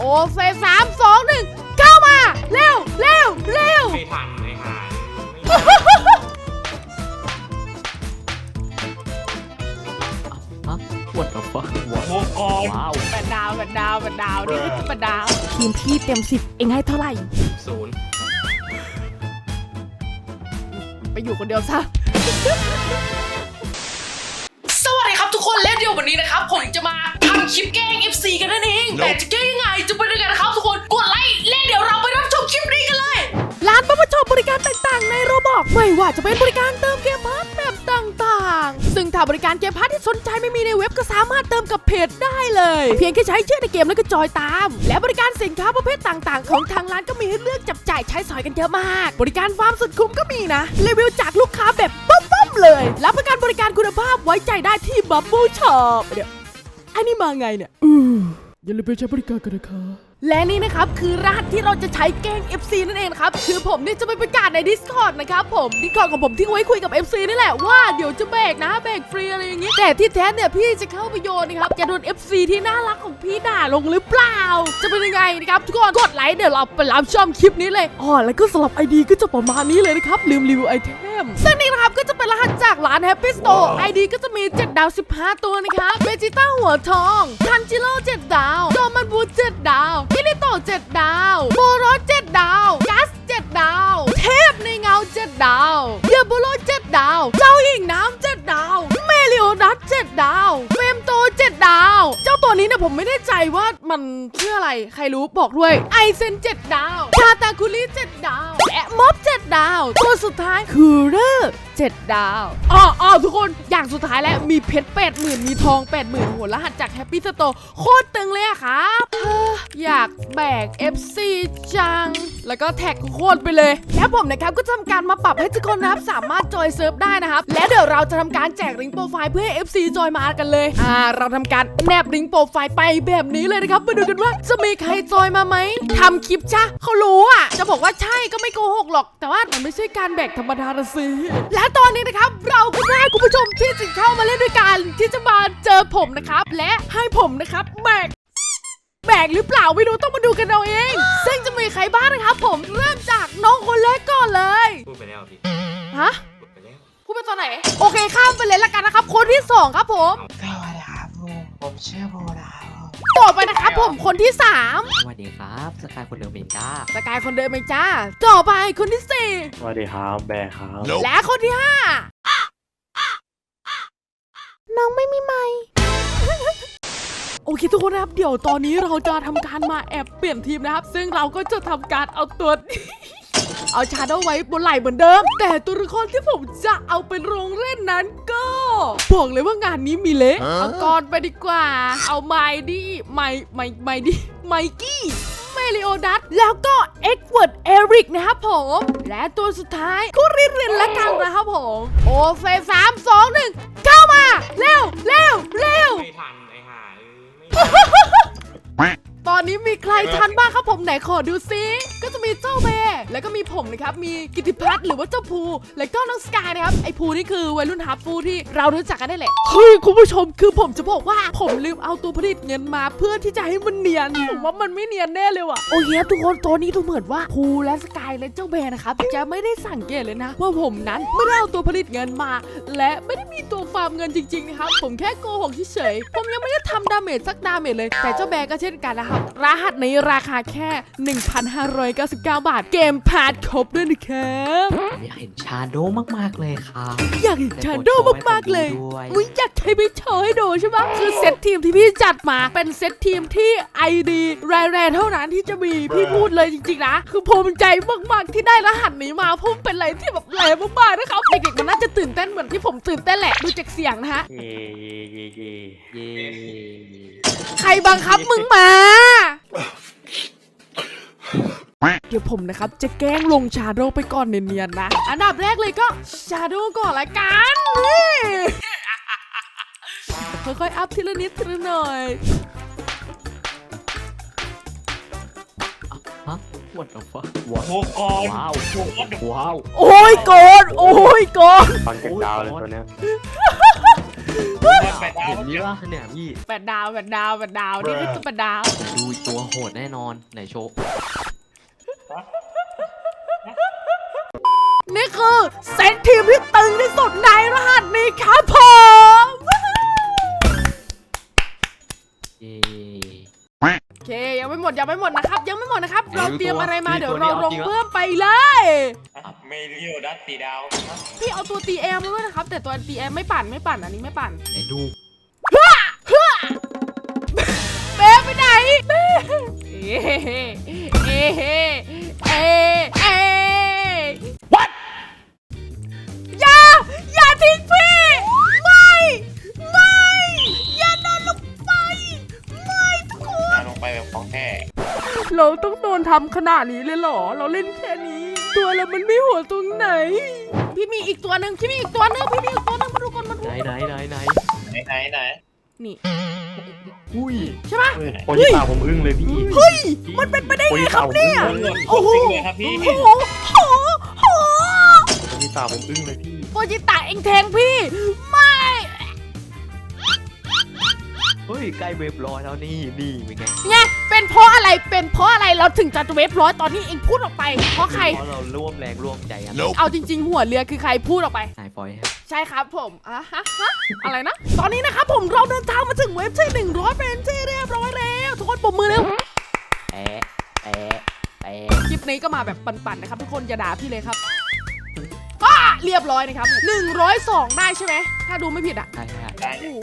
โอเฟสามสองหนึ่งเข้ามา เร็วเร็วเร็วไม่ทันไม่ทันฮะ what the fuck โมกอนว้าวแปดดาวแปดดาวแปดดาวนี่คือแปดดาว ทีมพี่เต็มสิบเองให้เท่าไหร่ ศูนย์ไปอยู่คนเดียวซะสวัสดีครับทุกคนและเดี๋ยววันนี้นะครับ ผมจะมา คลิปแกล้ง FC กันนั่นเอง แต่จะแกล้งยังไงจะเป็นยังไงนะครับทุกคนกดไลค์และเดี๋ยวเราไปรับชมคลิปนี้กันเลย ร้านประชมบริการต่างๆ ในโรบอกไม่ว่าจะเป็นบริการเติมเกมพาร์ทแบบต่างๆ ซึ่งถ้าบริการเกมพาร์ทที่สนใจไม่มีในเว็บก็สามารถเติมกับเพจได้เลย เพียงแค่ใช้ชื่อในเกมแล้วก็จอยตาม และบริการสินค้าประเภทต่างๆ ของทางร้านก็มีให้เลือกจับจ่ายใช้สอยกันเยอะมาก บริการฟาร์มสุดคุ้มก็มีนะรีวิวจากลูกค้าแบบปุ๊บๆเลย รับประกันบริการคุณภาพไว้ใจได้ที่บับบูช็อปเดี๋ยว อันนี้มาไงเนี่ยอย่าลืมไปใช้บริการกันนะคะ และนี่นะครับคือรหัสที่เราจะใช้แกล้ง FC นั่นเองครับคือผมเนี่ยจะไปประกาศใน Discord นะครับผม Discord ของผมที่ไว้คุยกับ FC นี่แหละว่าเดี๋ยวจะแบกนะแบกฟรีอะไรอย่างงี้แต่ที่แท้เนี่ยพี่จะเข้าไปโยนนะครับจะโดน FC ที่น่ารักของพี่ด่าลงหรือเปล่า จะเป็นยังไงนะครับทุกคนกดไลค์เดี๋ยวเราไปรับชมคลิปนี้เลยอ๋อแล้วก็สำหรับ ID ก็จะประมาณนี้เลยนะครับลืมรีวิวไอเทมซึ่งนี่นะครับก็จะเป็นรหัสจากร้าน Happy Store ID ก็จะมี 7 ดาว 15 ตัวนะครับเบจิต้าหัวทองทันจิโร่7ดาวโดมันบู7ดาวคิริโตะ7ดาวโบโร7ดาวกัส7ดาว เทพในเงา7ดาวเยโบโล7ดาว เจ้าหญิงน้ำ7ดาว เมลิโอนัส7ดาวเฟมโต7ดาว เจ้าตัวนี้เนี่ยผมไม่แน่ใจว่ามันชื่ออะไร ใครรู้บอกด้วย ไอเซน7ดาว ชาตาคุริ7ดาวและม็อบ7ดาว ตัวสุดท้ายคือเรอ 7 ดาวอ๋ออ๋อทุกคนอย่างสุดท้ายแล้วมีเพชร80,000มีทอง80,000หัวรหัสจากแฮปปี้สโตร์โคตรตึงเลยอะครับเฮ้ออยากแบก FC จัง แล้วก็แท็กโคตรไปเลย แล้วผมนะครับก็ทำการมาปรับให้ทุกคนนะครับสามารถจอยเซิร์ฟได้นะครับ และเดี๋ยวเราจะทำการแจกลิงก์โปรไฟล์เพื่อให้ FC จอยมากันเลย อ่า เราทำการแนบลิงก์โปรไฟล์ไปแบบนี้เลยนะครับ มาดูกันว่าจะมีใครจอยมาไหมทำคลิปจ้ะเขารู้อะ จะบอกว่าใช่ก็ไม่โกหกหรอก แต่ว่ามันไม่ใช่การแบกธรรมดาละสิและตอนนี้นะครับเราก็ได้คุณผู้ชมที่จะเข้ามาเล่นด้วยกันที่จะมาเจอผมนะครับ และให้ผมนะครับแบกแบกหรือเปล่าไม่รู้ต้องมาดูกันเอาเอง ซึ่งจะมีใครบ้างนะครับผมเริ่มจากน้องคนแรกก่อนเลยพูดไปแล้วพี่ฮะพูดไปแล้วพูดไปตอนไหน โอเคข้ามไปเลยละกันนะครับ คนที่สองครับผมสวัสดีครับผมผมชื่อโบรา ณต่อไปนะครับผมคนที่สามสวัสดีครับสกายคนเดิมเองจ้าสกายคนเดิมไหมจ้าต่อไปคนที่สี่สวัสดีครับแบร์ครับและคนที่ห้าน้องไม่มีไม้โอเคทุกคนนะครับ เดี๋ยวตอนนี้เราจะทำการมาแอบเปลี่ยนทีมนะครับ ซึ่งเราก็จะทำการเอาตัว เอาชาโดว์ไว้บนไหล่เหมือนเดิม แต่ตัวละครที่ผมจะเอาไปลงเล่นนั้นก็บอกเลยว่างานนี้มีเละเอาก่อนไปดีกว่า เอาไมดี้ไมไมไมดี้ไมกี้เมลิโอดัสแล้วก็เอ็กเวิร์ดเอริกนะครับผม และตัวสุดท้ายก็รินรินละกันนะครับผม โอเฟสามสองหนึ่งเข้ามา เร็วเร็วเร็วไม่ทันไอ้ห่าเอ้ยไม่ทัน ตอนนี้มีใครทันบ้างครับผมไหนขอดูซิ ก็จะมีเจ้าเบย์แล้วก็มีผมนะครับ มีกิติพัฒน์หรือว่าเจ้าภู แล้วก็น้องสกายนะครับ ไอ้ภูนี่คือวัยรุ่นฮาร์ฟฟูที่เรารู้จักกันได้แหละ เฮ้ยคุณผู้ชมคือผมจะบอกว่าผมลืมเอาตัวผลิตเงินมาเพื่อที่จะให้มันเนียน ผมว่ามันไม่เนียนแน่เลยว่ะ โอเคทุกคนตัวนี้ดูเหมือนว่าภูและสกายและเจ้าเบย์นะครับจะไม่ได้สังเกตเลยนะ ว่าผมนั้นไม่ได้เอาตัวผลิตเงินมา และไม่ได้มีตัวฟาร์มเงินจริงๆนะครับ ผมแค่โกหกเฉยๆ ผมยังไม่ได้ทำดาเมจสักดาเมจเลย แต่เจ้าแบก็เช่นกันนะครับรหัสนี้ราคาแค่ 1,599 บาท เกมพาร์ทครบด้วยนะครับอยากเห็นชาโดมากๆเลยครับ อยากเห็นชาโดว์มากๆเลยด้วยมึงอยากให้ไปโชว์ให้ดูใช่ปะคือเซตทีมที่พี่จัดมาเป็นเซตทีมที่ ID แรๆเท่านั้นที่จะมีพี่พูดเลยจริงๆนะ คือภูมิใจมากๆที่ได้รหัสนี้มาเพราะมันเป็นอะไรที่แบบแรงมากๆนะครับเด็กๆมันน่าจะตื่นเต้นเหมือนที่ผมตื่นเต้นแหละดูจากเสียงนะฮะ เย่เย่เย่เย่เย้ใค รบังคับมึงมา เดี๋ยวผมนะครับ จะแกล้งลงชาโดว์ไปก่อนเนียนๆนะ อันดับแรกเลยก็ชาโดว์ก่อนละกันนี่ค่อยๆ อัพทีละนิดทีละหน่อยฮะ what the fuck โมกอนว้าวว้าว โอ้ยโกนโอ้ยโกนฟังจากดาวเลยตัวเนี้ยแปดดาว เห็นนี่ปะเนี่ยพี่แปดดาวแปดดาวแปดดาวนี่คือตัวแปดดาวดูอีกตัวโหดแน่นอนไหนโชว์นี่คือเซตทีมที่ตึงที่สุดในรหัสนี้ครับผมเย้โอเคยังไม่หมดยังไม่หมดนะครับ ยังไม่หมดนะครับ เราเตรียมอะไรมามีเดี๋ยวตัวเดีเรายวลงจริงเหรอเพิ่มไปเลย ไม่เลี้ยวดัดตีดาวพี่เอาตัวตีแอมมาด้วยนะครับ แต่ตัวตีแอมไม่ปั่นไม่ปั่นอันนี้ไม่ปั่นไหนดูเบ๊ไปไหนเบ๊เอ๊ะเอ๊ะเอ๊ะเอ๊ะเอ๊ะ What อย่าอย่าทิ้งพี่ ไม่ ไม่ อย่าโดนลงไป ไม่ทุกคนมาลงไปแบบของแท้เราต้องโดนทำขนาดนี้เลยเหรอ เราเล่นแค่นี้ ตัวเรามันไม่หัวตรงไหน พี่มีอีกตัวหนึ่งพี่มีอีกตัวหนึ่งพี่มีอีกตัวหนึ่งมาดูก่อนมาดูไหนไหนไหนไหนไหนไหนไหนนี่อุ้ยใช่ปะโอ้ยตาผมอึ้งเลยพี่เฮ้ยมันเป็นไปได้ไงครับเนี่ยโอ้โหเลยครับพี่โอ้โหโอ้โหโอ้โหโอ้ยตาผมอึ้งเลยพี่โปจิตะเองแทงพี่ เฮ้ยใกล้เวฟร้อยแล้วนี่นี่เป็นไงไงเป็นเพราะอะไรเป็นเพราะอะไรเราถึงจะเวฟร้อยตอนนี้เองพูดออกไป เพราะใครเพราะเราร่วมแรงร่วมใจกันเอาจริง ๆ หัวเรือคือใครพูดออกไปนายฟอยครับใช่ครับผมอะฮะฮะอะไรนะ ตอนนี้นะครับผมเราเดินทางมาถึงเว็บที่หนึ่งร้อยเป็นที่เรียบร้อยแล้วทุกคนปรบมือเร็วแปะแปะแปะคลิปนี้ก็มาแบบปั่นๆนะครับทุกคนอย่าด่าพี่เลยครับก็เรียบร้อยนะครับ102ได้ใช่ไหมถ้าดูไม่ผิดอะใช่ใช่ได้โอ้โห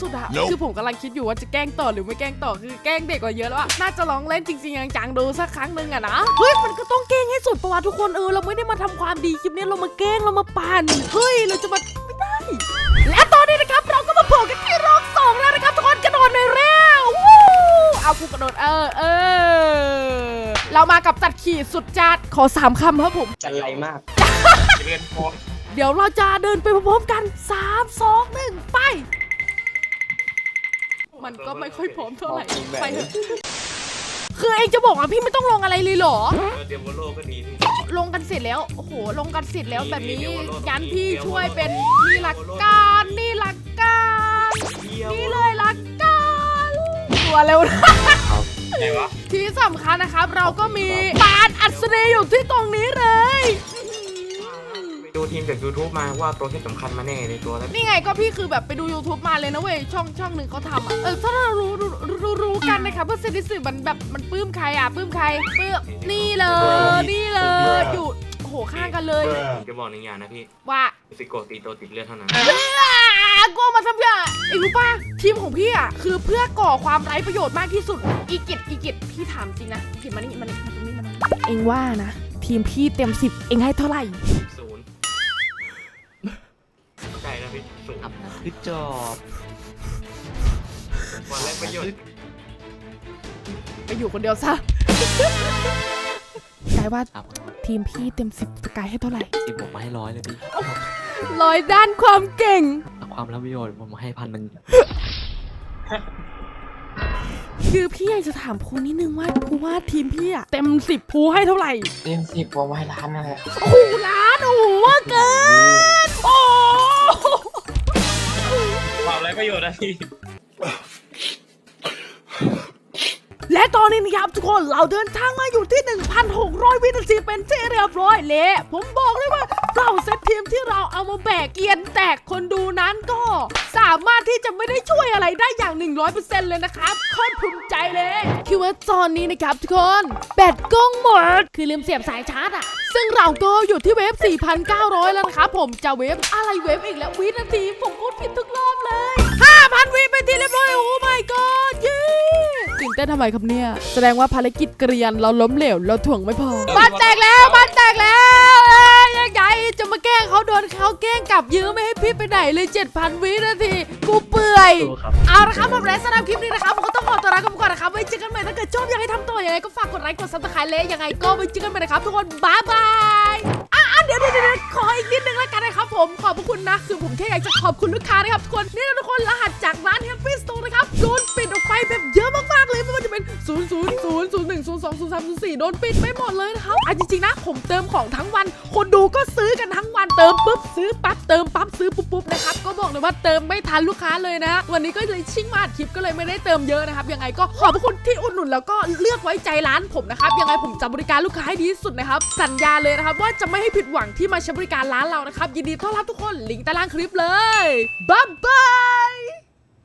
สุดอะคือผมกำลังคิดอยู่ว่าจะแกล้งต่อหรือไม่แกล้งต่อคือแกล้งเด็กกว่าเยอะแล้วอะน่าจะลองเล่นจริงๆจังๆดูสักครั้งหนึ่งอะนะเฮ้ยมันก็ต้องแกล้งให้สุดประวัติทุกคนเออเราไม่ได้มาทำความดีคลิปนี้เรามาแกล้งเรามาปั่นเฮ้ยเราจะมาไม่ได้ และตอนนี้นะครับเราก็มาโผล่กันที่รอบสองแล้วนะครับทุกคนกระโดดในอยเร็ววู้เอากูกระโดดเออเออเรามากับตัดขี่สุดจัดขอสามคำครับผม จันไรมากจะเป็นโคเดี๋ยวเราจะเดินไปพร้อมๆกัน 3 2 1 ไป มันก็ไม่ค่อยพร้อมเท่าไหร่ไปเถอะคือเองจะบอกว่าพี่ไม่ต้องลงอะไรเลยเหรอ เดียวโลก็ดีพี่ลงกันเสร็จแล้ว โอ้โห ลงกันเสร็จแล้วแบบนี้เดี๋ยวโลดงั้นพี่เดี๋ยวช่วยโลดเป็นนี่ละกันนี่ละกันนี่เลยละกันตัวเร็วนะ ไหนวะที่สำคัญนะครับ เราก็มีปานอัศนีอยู่ที่ตรงนี้เลย ทีมจาก YouTube มาว่าตัวที่สำคัญมาแน่ในตัวแล้วนี่ไงก็พี่คือแบบไปดู YouTube มาเลยนะเว้ยช่องช่องหนึ่งเขาทำอะเออถ้าเรารู้รู้รู้รู้กันนะครับว่าเซนิสึมันแบบมันปลื้มใครอะปลื้มใครปลื้มนี่เลยนี่เลยอยู่โอ้โหข้างกันเลยผมจะบอกหนึ่งอย่างนะพี่ว่าสิโกตีตัวติดเลือดเท่านั้นอ่ากูเอามาทำอย่างไอ้รู้ป่ะทีมของพี่อะคือเพื่อก่อความไร้ประโยชน์มากที่สุดอีกิจอีกิจพี่ถามจริงนะอีกิจมานี่มานี่มาตรงนี้มาตรงนี้เองว่านะทีมพี่เต็มสิบเองให้เท่าไหร่ คือจอบวันแรกประโยชน์ไปอยู่คนเดียวซะ กายว่าอับทีมพี่เต็มสิบสกายให้เท่าไหร่สิบผมมาให้ร้อยเลยพี่ร้อยด้านความเก่ง เอาความรับประโยชน์ผมมาให้พันหนึ่งคือพี่อยากจะถามภูนิดนึงว่าภูว่าทีมพี่อะเต็มสิบภูให้เท่าไหร่ เต็มสิบผมให้ล้านอะไรโอ้โหล้านโอ้โหว่าเกิ ประโยชน์นะพี่และตอนนี้นะครับทุกคนเราเดินทางมาอยู่ที่ 1,600 วินาทีเป็นที่เรียบร้อยเละผมบอกเลยว่าเราเซตทีมที่เราเอามาแบกเกียนแตกคนดูนั้นก็ สามารถที่จะไม่ได้ช่วยอะไรได้อย่าง 100%เลยนะครับโคตรภูมิใจเลยคือว่าตอนนี้นะครับทุกคนแบตกล้องหมด คือลืมเสียบสายชาร์จอะซึ่งเราก็อยู่ที่เวฟ 4,900 แล้วนะครับผมจะเวฟอะไรเวฟอีกแล้ววินาทีผมพูดผิดทุกรอบเลย 5,000วิไปนที่เรียบร้อยโอ้ my god เย้ตื่นเต้นทำไมครับเนี่ย แสดงว่าภารกิจเกรียนเราล้มเหลวเราถ่วงไม่พอบ้านแตกแล้วบ้านแตกแล้วเอ้ยยังไงจะมาแกล้งเขาโดนเขาแกล้งกลับยื้อไม่ให้พี่ไปไหนเลย7,000วินาทีกูเปื่อยดูครับ เอาละครับผมและสำหรับคลิปนี้นะครับผมก็ต้องขอตัวลาไปก่อนนะครับไว้เจอกันใหม่ถ้าเกิดชอบอยากให้ทำต่อยังไงก็ฝากกดไลค์กดซับสไครต์เลยยังไงก็ไว้เจอกันใหม่นะครับทุกคนบ๊ายบายอะอะ เดี๋ยวเดี๋ยวขออีกนิดนึงแล้วกันนะครับผมขอบพระคุณนะ คือผมแค่อยากจะขอบคุณลูกค้านะครับทุกคนนี่นะทุกคนรหัสจากร้านแฮมปี้สโตร์นะครับโดนปิดออกไปแบบเยอะมากๆเลยไม่ว่าจะเป็น 0 0 0 0 1 0 2 0 3 0 4โดนปิดไปหมดเลยนะครับอะจริงๆนะผมเติมของทั้งวัน คนดูก็ซื้อกันทั้งวันเติมปุ๊บซื้อปั๊บเติมปั๊บซื้อปุ๊บปุ๊บนะครับก็บอกเลยว่าเติมไม่ทันลูกค้าเลยนะวันนี้ก็เลยชิ่งมาอัดคลิปก็เลยไม่ได้เติมเยอะนะครับยังไงก็ขอบคุณที่อุดหนุนแล้วก็เลือกไว้ใจร้านผมนะครับยังไงผมจะบริการลูกค้าให้ดีที่สุดนะครับสัญญาเลยนะครับว่าจะไม่ให้ผิดหวังที่มาใช้บริการร้านเรานะครับยินดีต้อนรับทุกคนลิงก์ใต้ล่างคลิปเลยบ๊ายบาย